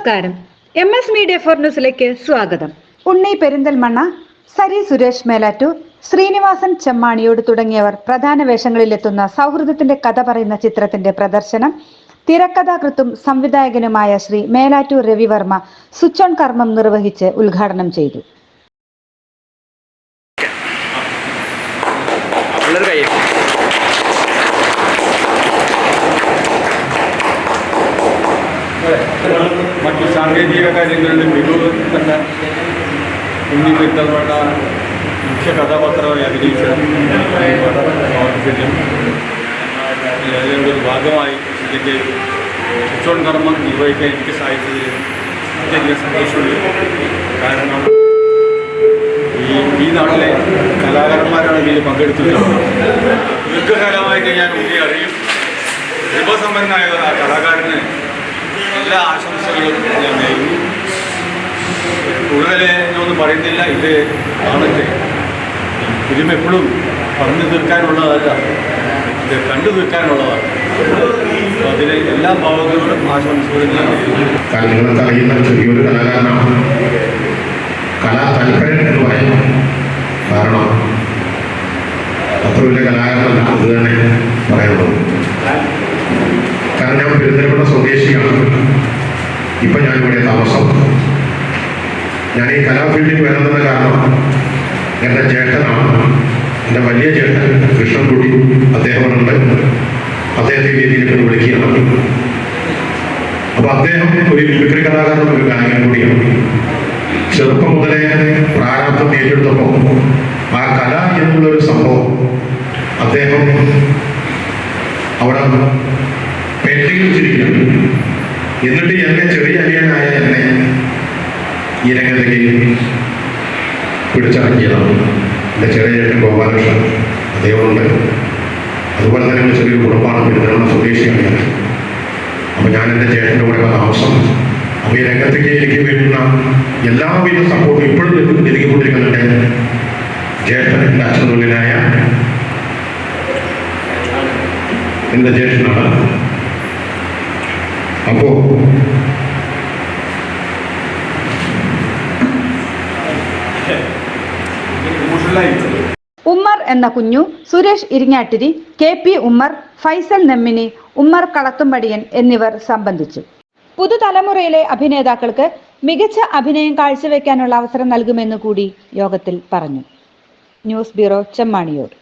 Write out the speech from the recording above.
നമസ്കാരം M S media for ന്യൂസിലേക്ക് സ്വാഗതം ഉണ്ണി പെരിന്തൽമണ്ണ സരി സുരേഷ് മേലാറ്റൂർ ശ്രീനിവാസൻ ചെമ്മാണിയോട് തുടങ്ങിയവർ പ്രധാന വേഷങ്ങളിലെത്തുന്ന സൗഹൃദത്തിന്റെ കഥ പറയുന്ന ചിത്രത്തിന്റെ പ്രദർശനം തിരക്കഥാകൃത്തും സംവിധായകനുമായ ശ്രീ മേലാറ്റൂർ രവിവർമ്മ സ്വിച്ച് ഓൺ കർമ്മം നിർവഹിച്ച് ഉദ്ഘാടനം ചെയ്തു പിള്ളേർ കൈ മറ്റു സാങ്കേതിക കാര്യങ്ങളുടെ മികവ് തന്നെ ഉണ്ണി പെരുത്തൽമണ്ണ മുഖ്യ കഥാപാത്രമായി അഭിനയിച്ച ഫിലിം അതിന്റെ ഒരു ഭാഗമായി ഇതിന്റെ ഉച്ചോൺ കർമ്മം നിർവഹിക്കാൻ എനിക്ക് സാധിച്ചത് അത്യധികം സന്തോഷമുണ്ട്. കാരണം ഈ ഈ നാട്ടിലെ കലാകാരന്മാരാണ് ഇതിൽ പങ്കെടുത്തിട്ടുള്ളത്. ദീർഘകാലമായി ഞാൻ ഉണ്ണിയെ അറിയും. ഉപസമ്പന്നനായ കലാകാരന് എല്ലാ ആശംസകളും ഞാൻ നേരുന്നു. കൂടുതൽ ഞാനൊന്നും പറയുന്നില്ല ഇത് കാണട്ടെ ഫിലിം എപ്പോഴും പറഞ്ഞു തീർക്കാനുള്ളതല്ല. ഇത് കണ്ടു തീർക്കാനുള്ളതാണ്. അതിലെ എല്ലാ ഭാവങ്ങളോടും ആശംസകളും ഞാൻ ചെറിയൊരു കലാകാരനാണ്. കലാ അത് തന്നെ കാരണം ഞാൻ പെരുന്തൽമണ്ണ സ്വദേശിയാണ്. ഇപ്പൊ ഞാൻ ഇവിടെ താമസം. ഞാൻ ഈ കലാഫീൽഡിൽ വരുന്നത് കാരണം എന്റെ ചേട്ടനാണ്. എന്റെ വലിയ ചേട്ടൻ കൃഷ്ണൻകുട്ടി അദ്ദേഹമുണ്ട്. അദ്ദേഹത്തെ രീതിയിലേക്ക് വിളിക്കുകയാണ്. അപ്പൊ അദ്ദേഹം ഒരു മിമിക്രി കലാകാരനും ഒരു ഗായകൻ കൂടിയാണ്. ചെറുപ്പം മുതലേ പ്രാരാബ്ദം ഏറ്റെടുത്തപ്പോൾ ആ കല എന്നുള്ള ഒരു സംഭവം അദ്ദേഹം അവിടെ പെൻഡിങ്ങിൽ വെച്ചിരിക്കുകയാണ്. എന്നിട്ട് എന്നെ ചെറിയ അനിയനായ എന്നെ ഈ രംഗത്തേക്ക് പിടിച്ചടക്കിയതാണ് എന്റെ ചെറിയ ഗോപാലകൃഷ്ണൻ അദ്ദേഹമുണ്ട്. അതുപോലെ തന്നെ എന്റെ ചെറിയൊരു കുടുംബമാണ്. പെരുന്തൽമണ്ണ സ്വദേശിയാണ് ഞാൻ അപ്പോൾ ഞാൻ എന്റെ ചേട്ടന്റെ കൂടെ താമസം. അപ്പോൾ ഈ രംഗത്തേക്ക് എനിക്ക് വേണ്ടുന്ന എല്ലാവിധ സപ്പോർട്ടും ഇപ്പോഴും എനിക്ക് നൽകിക്കൊണ്ടിരിക്കുന്നുണ്ട് ചേട്ടൻ എന്റെ അച്ഛനുള്ളിലായ എന്റെ ജ്യേഷ്ഠനാണ് അപ്പോൾ ഉമ്മർ എന്ന കുഞ്ഞു സുരേഷ് ഇരിങ്ങാട്ടിരി കെ പി ഉമ്മർ ഫൈസൽ നെമ്മിനി ഉമ്മർ കളത്തുംപടിയൻ എന്നിവർ സംബന്ധിച്ചു. പുതുതലമുറയിലെ അഭിനേതാക്കൾക്ക് മികച്ച അഭിനയം കാഴ്ചവെക്കാനുള്ള അവസരം നൽകുമെന്ന് കൂടി യോഗത്തിൽ പറഞ്ഞു. News bureau Chemmaniyode